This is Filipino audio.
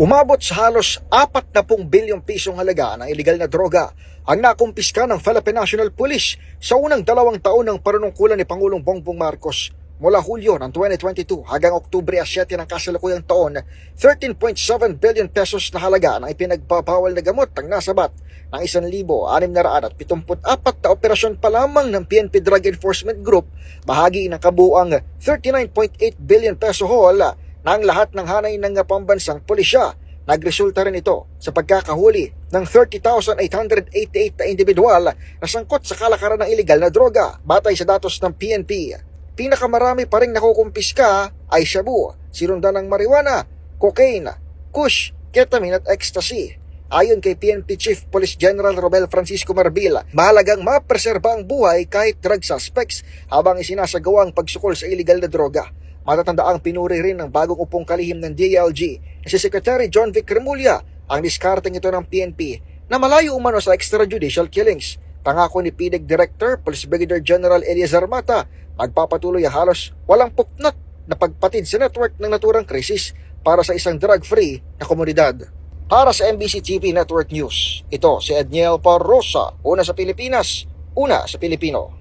Umabot sa halos 40 bilyong pisong halaga ng illegal na droga ang nakumpiska ng Philippine National Police sa unang dalawang taon ng panunungkulan ni Pangulong Bongbong Marcos. Mula Hulyo ng 2022 hanggang Oktubre 7 ng kasalukuyang taon, 13.7 billion pesos na halaga ng ipinagbabawal na gamot ang nasabat ng 1,674 na operasyon pa lamang ng PNP Drug Enforcement Group, bahagi ng kabuang 39.8 billion peso haul ng lahat ng hanay ng pambansang pulisya. Nagresulta rin ito sa pagkakahuli ng 30,888 na individual na sangkot sa kalakaran ng illegal na droga. Batay sa datos ng PNP, pinakamarami pa rin nakukumpiska ay shabu, sinundan ng marijuana, cocaine, kush, ketamine at ecstasy. Ayon kay PNP Chief Police General Romel Francisco Marbil, mahalagang mapreserba ang buhay kahit drug suspects habang isinasagawa ang pagsukol sa illegal na droga. Matatanda ang pinuri rin ng bagong upong kalihim ng DILG na si Secretary John Vic Remulla ang diskarteng ito ng PNP na malayo umano sa extrajudicial killings. Pangako ni PDEG Director Police Brigadier General Eliazar Mata, magpapatuloy ang halos walang puknat na pagpatid sa network ng naturang krisis para sa isang drug-free na komunidad. Para sa MBC TV Network News, ito si Edniel Parrosa, una sa Pilipinas, una sa Pilipino.